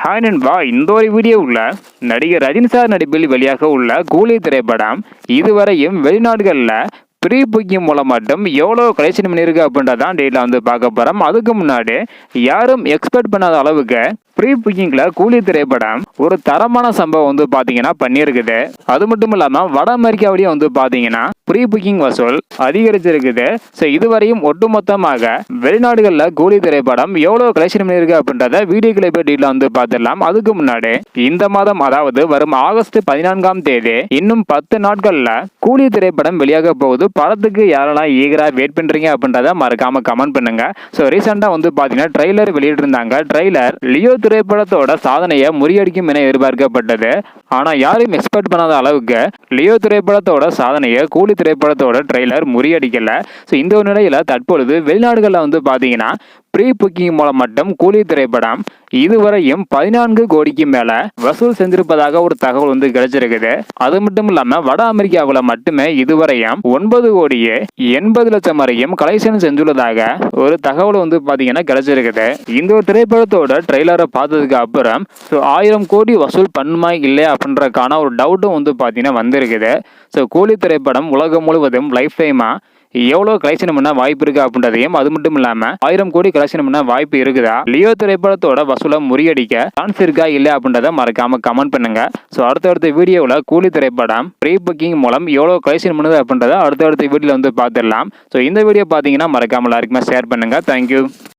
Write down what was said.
Hi நண்பா இந்த ஒரு வீடியோவில் நடிகர் ரஜினி சார் நடிப்பில் வெளியாக உள்ள கூலி திரைப்படம் இதுவரையும் வெளிநாடுகளில் ப்ரீ புக்கிங் மூலம் மட்டும் எவ்வளோ கலெக்ஷன் பண்ணியிருக்கு அப்படின்றதான் டேட்டில் வந்து பார்க்க போகிறோம் அதுக்கு முன்னாடி யாரும் எக்ஸ்பெக்ட் பண்ணாத அளவுக்கு ப்ரீ புக்கிங்கில் கூலி திரைப்படம் ஒரு தரமான சம்பவம் வந்து பார்த்தீங்கன்னா பண்ணியிருக்குது. அது மட்டும் இல்லாமல் வட அமெரிக்காவிலேயே வந்து பார்த்தீங்கன்னா ப்ரீ புக்கிங் வசூல் அதிகரிச்சிருக்குது. ஸோ இதுவரையும் ஒட்டுமொத்தமாக வெளிநாடுகளில் கூலி திரைப்படம் எவ்வளோ கலெக்ஷன் பண்ணியிருக்கு அப்படின்றத வீடியோ கிளிப் டீட்டில் வந்து பார்த்துடலாம். அதுக்கு முன்னாடி இந்த மாதம் அதாவது வரும் ஆகஸ்ட் பதினான்காம் தேதி இன்னும் பத்து நாட்களில் கூலி திரைப்படம் வெளியாக போகுது. படத்துக்கு யாரெல்லாம் ஈகராக வெயிட் பண்ணுறீங்க அப்படின்றத மறக்காமல் கமெண்ட் பண்ணுங்க. ஸோ ரீசெண்டாக வந்து பார்த்தீங்கன்னா ட்ரெய்லர் வெளியிட்டிருந்தாங்க. ட்ரெய்லர் லியோ திரைப்படத்தோட சாதனையை முறியடிக்கும் என எதிர்பார்க்கப்பட்டது. ஆனால் யாரும் எக்ஸ்பெக்ட் பண்ணாத அளவுக்கு லியோ திரைப்படத்தோட சாதனையை கூலி திரைப்படத்தோட ட்ரெய்லர் முறியடிக்கல. ஸோ இந்த ஒரு நிலையில் தற்பொழுது வெளிநாடுகளில் வந்து பார்த்தீங்கன்னா ப்ரீ புக்கிங் மூலம் மட்டும் கூலி திரைப்படம் இதுவரையும் பதினான்கு கோடிக்கு மேல வசூல் செஞ்சிருப்பதாக ஒரு தகவல் வந்து கிடைச்சிருக்குது. அது மட்டும் இல்லாம வட அமெரிக்காவில் மட்டுமே இதுவரையும் ஒன்பது கோடியே எண்பது லட்சம் வரையும் கலெக்ஷன் செஞ்சுள்ளதாக ஒரு தகவல் வந்து பாத்தீங்கன்னா கிடைச்சிருக்குது. இந்த ஒரு திரைப்படத்தோட ட்ரெய்லரை பார்த்ததுக்கு அப்புறம் ஸோ ஆயிரம் கோடி வசூல் பண்ணுமா இல்லையா அப்படின்றக்கான ஒரு டவுட்டும் வந்து பார்த்தீங்கன்னா வந்திருக்குது. ஸோ கூலி திரைப்படம் உலகம் முழுவதும் லைஃப் டைமா எவ்வளோ கலெக்ஷன் பண்ண வாய்ப்பு இருக்கு அப்படின்றதையும் அது மட்டும் இல்லாம ஆயிரம் கோடி கலெக்ஷன் பண்ண வாய்ப்பு இருக்குதா? லியோ திரைப்படத்தோட வசூலை முறியடிக்க சான்ஸ் இருக்கா இல்லை அப்படின்றத மறக்காம கமெண்ட் பண்ணுங்க. ஸோ அடுத்தடுத்த வீடியோவில் கூலி திரைப்படம் ப்ரீ புக்கிங் மூலம் எவ்வளோ கலெக்ஷன் பண்ணுது அப்படின்றத அடுத்தடுத்த வீடியோவில் வந்து பார்த்துடலாம். ஸோ இந்த வீடியோ பார்த்தீங்கன்னா மறக்காம எல்லாருக்குமே ஷேர் பண்ணுங்க. தேங்க்யூ